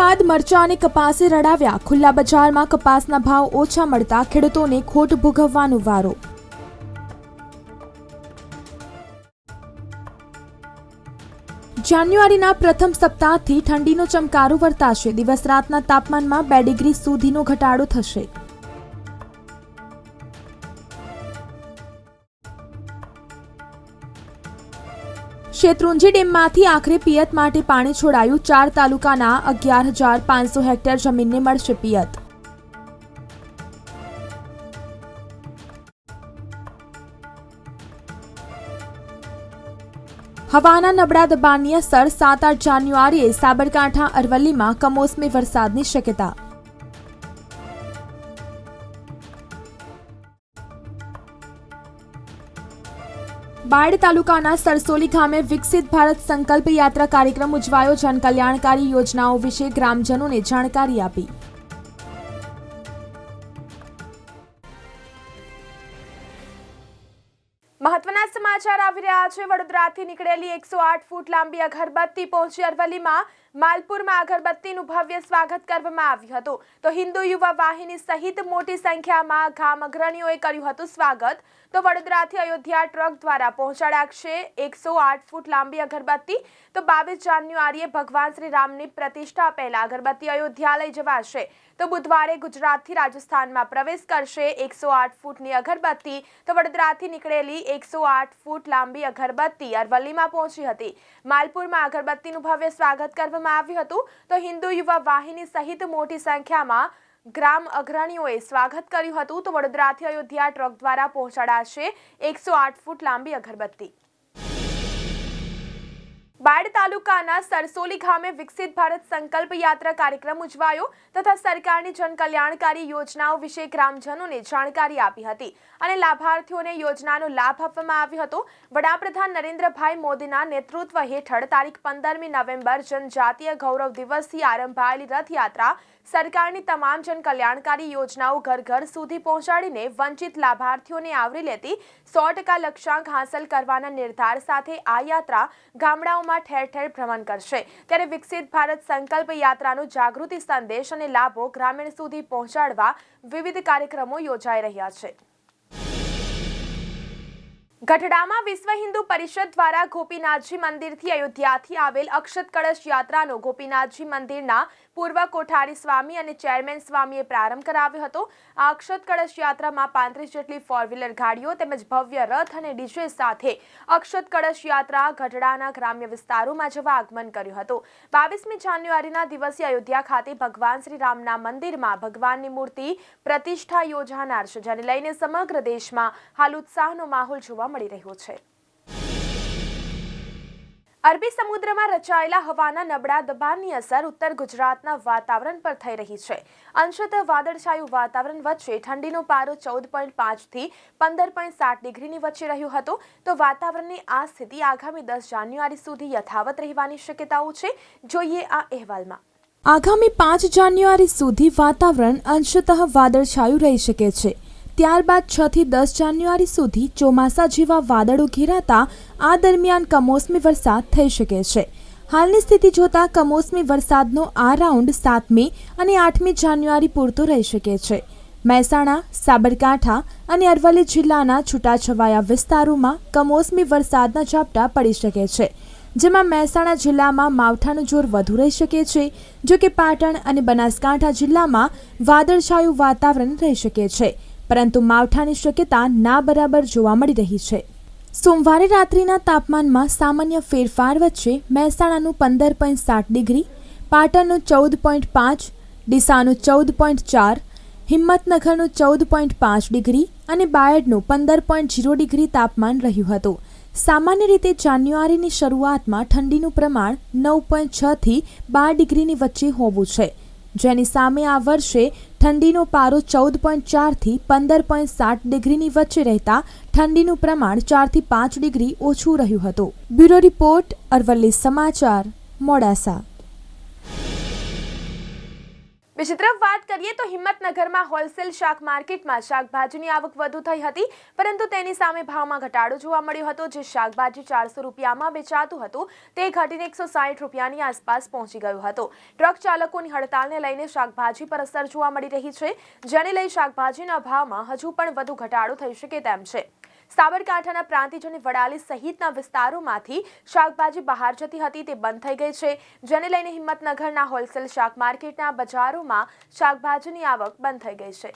બાદ મરચા અને કપાસે રડાવ્યા. ખુલ્લા બજારમાં કપાસના ભાવ ઓછા મળતા ખેડૂતોને ખોટ ભોગવવાનો વારો. જાન્યુઆરીના પ્રથમ સપ્તાહથી ઠંડીનો ચમકારો વર્તાશે. દિવસ રાતના તાપમાનમાં બે ડિગ્રી સુધીનો ઘટાડો થશે. શેત્રુંજી ડેમમાંથી આખરે પિયત માટે પાણી છોડાયું ચાર તાલુકાના અગિયાર હજાર પાંચસો હેક્ટર જમીનને મળશે પિયત. હવાના નબળા દબાણની અસર સાત આઠ જાન્યુઆરીએ સાબરકાંઠા અરવલ્લીમાં કમોસમી વરસાદની શક્યતા બાયડ તાલુકાના સરસોલી ગામે વિકસિત ભારત સંકલ્પ યાત્રા કાર્યક્રમ ઉજવાયો જનકલ્યાણકારી યોજનાઓ વિશે ગ્રામજનોને જાણકારી આપી. સમાચાર આવી રહ્યા છે. વડોદરાથી નીકળેલી એકસો આઠ ફૂટ લાંબી અગરબત્તી પહોંચી અરવલ્લીમાં. માલપુરમાં અગરબત્તીનું ભવ્ય સ્વાગત કરવામાં આવ્યું હતું. તો હિન્દુ યુવા વાહિની સહિત મોટી સંખ્યામાં ગામ અગ્રણીઓએ કર્યું હતું સ્વાગત. તો વડોદરાથી અયોધ્યા ટ્રક દ્વારા પહોંચાડાશે છે. એકસો આઠ ફૂટ લાંબી અગરબત્તી. તો બાવીસ જાન્યુઆરીએ ભગવાન શ્રી રામની પ્રતિષ્ઠા પહેલા અગરબત્તી અયોધ્યા લઈ જવાશે. તો બુધવારે ગુજરાતથી રાજસ્થાનમાં પ્રવેશ કરશે. એકસો આઠ ફૂટની અગરબત્તી. તો વડોદરાથી નીકળેલી એકસો આઠ ફૂટ લાંબી અગરબત્તી અરવલ્લીમાં પહોંચી હતી. માલપુરમાં અગરબત્તીનું ભવ્ય સ્વાગત કરવામાં આવ્યું હતું. તો હિન્દુ યુવા વાહિની સહિત મોટી સંખ્યામાં ગ્રામ અગ્રણીઓએ સ્વાગત કર્યું હતું. તો વડોદરાથી અયોધ્યા ટ્રક દ્વારા પહોંચાડાશે એકસો આઠ ફૂટ લાંબી અગરબત્તી. બાયડ તાલુકાના સરસોલી ગામે વિકસિત ભારત સંકલ્પ યાત્રા કાર્યક્રમ ઉજવાયો તથા સરકારની જનકલ્યાણકારી યોજનાઓ વિશે ગ્રામજનોને જાણકારી આપી હતી. અને લાભાર્થીઓને યોજનાનો લાભ આપવામાં આવ્યો હતો. વડાપ્રધાન નરેન્દ્રભાઈ મોદીના નેતૃત્વ હેઠળ તારીખ પંદરમી નવેમ્બર જનજાતીય ગૌરવ દિવસથી આરંભાયેલી રથયાત્રા સરકારની તમામ જનકલ્યાણકારી યોજનાઓ ઘર ઘર સુધી પહોંચાડીને વંચિત લાભાર્થીઓને આવરી લેતી સો ટકા લક્ષ્યાંક હાંસલ કરવાના નિર્ધાર સાથે આ યાત્રા ગામડાઓમાં ઠેર ઠેર ભ્રમણ કરશે. ત્યારે વિકસિત ભારત સંકલ્પ યાત્રાનો જાગૃતિ સંદેશ અને લાભો ગ્રામીણ સુધી પહોંચાડવા વિવિધ કાર્યક્રમો યોજાઈ રહ્યા છે. ગઢડામાં વિશ્વ હિન્દુ પરિષદ દ્વારા ગોપીનાથજી મંદિરથી અયોધ્યાથી આવેલ અક્ષત કળશ યાત્રાનો ગોપીનાથજી મંદિરના પૂર્વ કોઠારી સ્વામી અને ચેરમેન સ્વામીએ પ્રારંભ કરાવ્યો હતો. આ અક્ષત કળશ યાત્રામાં પાંત્રીસ જેટલી ફોર વ્હીલર ગાડીઓ તેમજ ભવ્ય રથ અને ડીજે સાથે અક્ષત કળશ યાત્રા ગઢડાના ગ્રામ્ય વિસ્તારોમાં જવા આગમન કર્યું હતું. બાવીસમી જાન્યુઆરીના દિવસે અયોધ્યા ખાતે ભગવાન શ્રી રામના મંદિરમાં ભગવાનની મૂર્તિ પ્રતિષ્ઠા યોજાનાર છે. જેને લઈને સમગ્ર દેશમાં હાલ ઉત્સાહનો માહોલ જોવા મળી રહ્યો છે. અરબી સમુદ્રમાં રચાયેલા હવાના નબળા દબાણની અસર ઉત્તર ગુજરાતના વાતાવરણ પર થઈ રહી છે. અંશતઃ વાદળછાયું વાતાવરણ વચ્ચે ઠંડીનો પારો ચૌદ પોઈન્ટ પાંચથી પંદર પોઈન્ટ સાત ડિગ્રીની વચ્ચે રહ્યો હતો. તો વાતાવરણની આ સ્થિતિ આગામી દસ જાન્યુઆરી સુધી યથાવત રહેવાની શક્યતાઓ છે. જોઈએ આ અહેવાલમાં. આગામી પાંચ જાન્યુઆરી સુધી વાતાવરણ અંશતઃ વાદળછાયું રહી શકે છે. ત્યારબાદ છ થી દસ જાન્યુઆરી સુધી ચોમાસા જેવા વાદળો ઘેરાતા આ દરમિયાન કમોસમી વરસાદ થઈ શકે છે. હાલની સ્થિતિ જોતા કમોસમી વરસાદનો આ રાઉન્ડ સાતમી અને આઠમી જાન્યુઆરી પૂરતો રહી શકે છે. મહેસાણા, સાબરકાંઠા અને અરવલ્લી જિલ્લાના છૂટાછવાયા વિસ્તારોમાં કમોસમી વરસાદના ઝાપટા પડી શકે છે, જેમાં મહેસાણા જિલ્લામાં માવઠાનું જોર વધુ રહી શકે છે જો કે પાટણ અને બનાસકાંઠા જિલ્લામાં વાદળછાયું વાતાવરણ રહી શકે છે. પરંતુ માવઠાની શક્યતા ના બરાબર જોવા મળી રહી છે. સોમવારે રાત્રિના તાપમાનમાં સામાન્ય ફેરફાર વચ્ચે મહેસાણાનું પંદર પોઈન્ટ સાત ડિગ્રી, પાટણનું ચૌદ પોઈન્ટ પાંચ, ડીસાનું ચૌદ પોઈન્ટ ચાર, હિંમતનગરનું ચૌદ પોઈન્ટ પાંચ ડિગ્રી અને બાયડનું પંદર પોઈન્ટ ઝીરો ડિગ્રી તાપમાન રહ્યું હતું. સામાન્ય રીતે જાન્યુઆરીની શરૂઆતમાં ઠંડીનું પ્રમાણ નવ પોઈન્ટ છથી બાર ડિગ્રીની વચ્ચે હોવું છે. જેની સામે આ વર્ષે ઠંડીનો પારો ચૌદ પોઈન્ટ ચારથી પંદર પોઈન્ટ સાત ડિગ્રીની વચ્ચે રહેતા ઠંડીનું પ્રમાણ ચારથી પાંચ ડિગ્રી ઓછું રહ્યું હતું. બ્યુરો રિપોર્ટ અરવલ્લી સમાચાર, મોડાસા. બીજી તરફ વાત કરીએ તો હિંમતનગરમાં હોલસેલ શાક માર્કેટમાં શાકભાજીની આવક વધુ થઈ હતી, પરંતુ તેની સામે ભાવમાં ઘટાડો જોવા મળ્યો હતો, જે શાકભાજી ચારસો રૂપિયામાં વેચાતું હતું, તે ઘટીને એકસો સાઠ રૂપિયાની આસપાસ પહોંચી ગયું હતું. ટ્રક ચાલકોની હડતાલને લઈને શાકભાજી પર અસર જોવા મળી રહી છે, જેને લઈ શાકભાજીના ભાવમાં હજુ પણ વધુ ઘટાડો થઈ શકે તેમ છે. સાબરકાંઠાના પ્રાંતિજ વડાલી સહિતના વિસ્તારોમાંથી શાકભાજી બહાર જતી હતી, તે બંધ થઈ ગઈ છે. જેને લઈને હિંમતનગરના હોલસેલ શાક માર્કેટના બજારોમાં શાકભાજીની આવક બંધ થઈ ગઈ છે.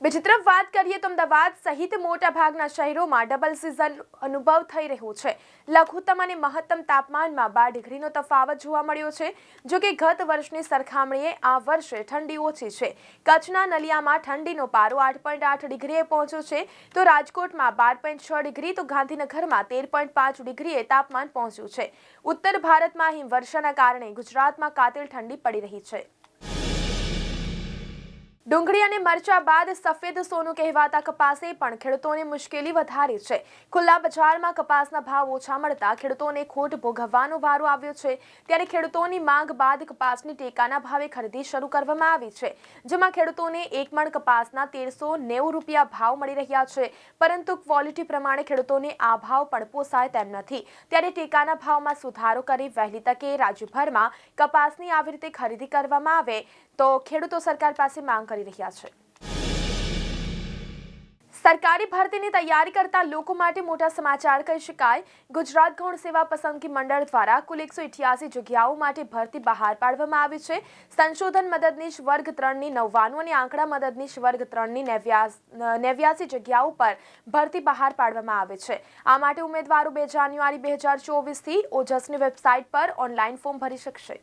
બીજી તરફ વાત કરીએ તો અમદાવાદ સહિત મોટા ભાગના શહેરોમાં ડબલ સિઝન અનુભવ થઈ રહ્યો છે. લઘુત્તમ અને મહત્તમ તાપમાનમાં બાર ડિગ્રીનો તફાવત જોવા મળ્યો છે, જો કે ગત વર્ષની સરખામણીએ આ વર્ષે ઠંડી ઓછી છે. કચ્છના નલિયામાં ઠંડીનો પારો આઠ પોઈન્ટ આઠ ડિગ્રીએ પહોંચ્યો છે, તો રાજકોટમાં બાર પોઈન્ટ છ ડિગ્રી, તો ગાંધીનગરમાં તેર પોઈન્ટ પાંચ ડિગ્રીએ તાપમાન પહોંચ્યું છે. ઉત્તર ભારતમાં હિમવર્ષાના કારણે ગુજરાતમાં કાતિલ ઠંડી પડી રહી છે. ડુંગળી અને મરચા બાદ સફેદ સોનું કહેવાતા કપાસે પણ ખેડૂતોને મુશ્કેલી વધારી છે. ખુલ્લા બજારમાં કપાસના ભાવ ઓછા મળતા ખેડૂતોને ખોટ ભોગવવાનો વારો આવ્યો છે. ત્યારે ખેડૂતોની માંગ બાદ કપાસની ટેકાના ભાવે ખરીદી શરૂ કરવામાં આવી છે. જેમાં ખેડૂતોને એક મણ કપાસના તેરસો નેવું રૂપિયા ભાવ મળી રહ્યા છે. પરંતુ ક્વોલિટી પ્રમાણે ખેડૂતોને આ ભાવ પણ પોસાય તેમ નથી. ત્યારે ટેકાના ભાવમાં સુધારો કરી વહેલી તકે રાજ્યભરમાં કપાસની આવી રીતે ખરીદી કરવામાં આવે. તો ખેડૂતો સરકાર પાસે માંગ કરી રહ્યા છે. સરકારી ભરતીની તૈયારી કરતા લોકો માટે મોટા સમાચાર કહી શકાય. ગુજરાત ગૌણ સેવા પસંદગી મંડળ દ્વારા કુલ એકસો જગ્યાઓ માટે ભરતી બહાર પાડવામાં આવી છે. સંશોધન મદદનીશ વર્ગ ત્રણની નવ્વાણું અને આંકડા મદદનીશ વર્ગ ત્રણની નેવ્યાસ, નેવ્યાસી જગ્યાઓ પર ભરતી બહાર પાડવામાં આવે છે. આ માટે ઉમેદવારો બે જાન્યુઆરી બે હજાર ચોવીસથી ઓજસની વેબસાઇટ પર ઓનલાઈન ફોર્મ ભરી શકશે.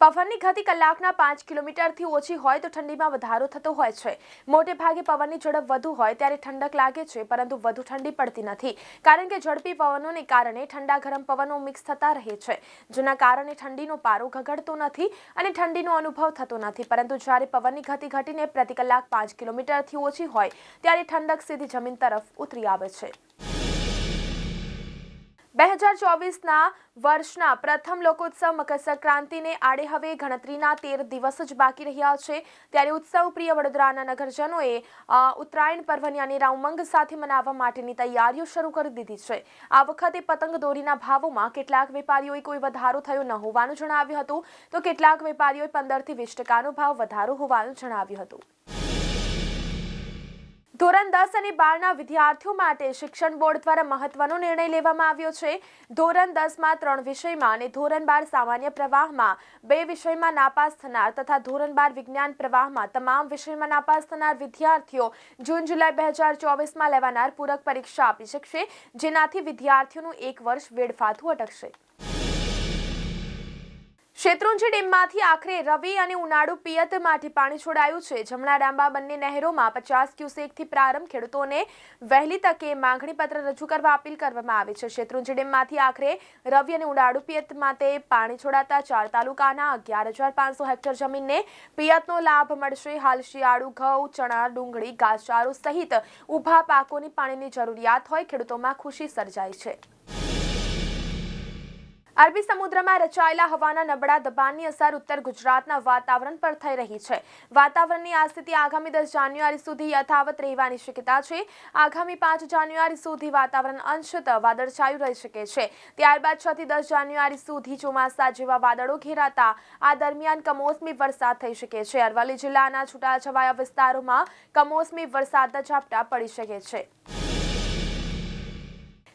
પવનની ગતિ કલાકના પાંચ કિલોમીટરથી ઓછી હોય તો ઠંડીમાં વધારો થતો હોય છે. મોટે ભાગે પવનની ઝડપ વધુ હોય ત્યારે ઠંડક લાગે છે, પરંતુ વધુ ઠંડી પડતી નથી. કારણ કે ઝડપી પવનોને કારણે ઠંડા ગરમ પવનો મિક્સ થતા રહે છે. જેના કારણે ઠંડીનો પારો ઘગડતો નથી અને ઠંડીનો અનુભવ થતો નથી. પરંતુ જ્યારે પવનની ગતિ ઘટીને પ્રતિ કલાક પાંચ કિલોમીટરથી ઓછી હોય, ત્યારે ઠંડક સીધી જમીન તરફ ઉતરી આવે છે. બે હજાર ચોવીસના વર્ષના પ્રથમ લોકોત્સવ મકર સંક્રાંતિને આડે હવે ગણતરીના તેર દિવસ જ બાકી રહ્યા છે. ત્યારે ઉત્સવ પ્રિય વડોદરાના નગરજનોએ ઉત્તરાયણ પર્વની અનેરા ઉમંગ સાથે મનાવવા માટેની તૈયારીઓ શરૂ કરી દીધી છે. આ વખતે પતંગ દોરીના ભાવોમાં કેટલાક વેપારીઓએ કોઈ વધારો થયો ન હોવાનું જણાવ્યું હતું. તો કેટલાક વેપારીઓએ પંદરથી વીસ ટકાનો ભાવ વધારો હોવાનું જણાવ્યું હતું. ધોરણ દસ અને બારના વિદ્યાર્થીઓ માટે શિક્ષણ બોર્ડ દ્વારા મહત્વનો નિર્ણય લેવામાં આવ્યો છે. ધોરણ દસમાં ત્રણ વિષયમાં અને ધોરણ બાર સામાન્ય પ્રવાહમાં બે વિષયમાં નાપાસ થનાર તથા ધોરણ બાર વિજ્ઞાન પ્રવાહમાં તમામ વિષયમાં નાપાસ થનાર વિદ્યાર્થીઓ જૂન જુલાઈ બે હજાર ચોવીસમાં લેવાનાર પૂરક પરીક્ષા આપી શકશે, જેનાથી વિદ્યાર્થીઓનું એક વર્ષ વેડફાતું અટકશે. શેત્રુંજી ડેમમાંથી આખરે રવિ અને ઉનાળુ પિયત માટે પાણી છોડાયું છે. જમણા ડાંબા બંને નહેરોમાં પચાસ ક્યુસેકથી પ્રારંભ ખેડૂતોને વહેલી તકે માંગણી પત્ર રજૂ કરવા અપીલ કરવામાં આવી છે. શેત્રુંજી ડેમમાંથી આખરે રવિ અને ઉનાળુ પિયત માટે પાણી છોડાતા ચાર તાલુકાના અગિયાર હજાર પાંચસો હેક્ટર જમીનને પિયતનો લાભ મળશે. હાલ શિયાળુ, ઘઉં, ચણા, ડુંગળી, ઘાસચારો સહિત ઊભા પાકોની પાણીની જરૂરિયાત હોય ખેડૂતોમાં ખુશી સર્જાઈ છે. અરબી સમુદ્રમાં રચાયેલા હવાના નબળા દબાણની અસર ઉત્તર ગુજરાતના વાતાવરણ પર થઈ રહી છે. વાતાવરણની આ સ્થિતિ આગામી દસ જાન્યુઆરી સુધી યથાવત રહેવાની શક્યતા છે. આગામી પાંચ જાન્યુઆરી સુધી વાતાવરણ અંશતઃ વાદળછાયું રહી શકે છે. ત્યારબાદ છ થી દસ જાન્યુઆરી સુધી ચોમાસા જેવા વાદળો ઘેરાતા આ દરમિયાન કમોસમી વરસાદ થઈ શકે છે. અરવલ્લી જિલ્લાના છૂટાછવાયા વિસ્તારોમાં કમોસમી વરસાદના ઝાપટા પડી શકે છે.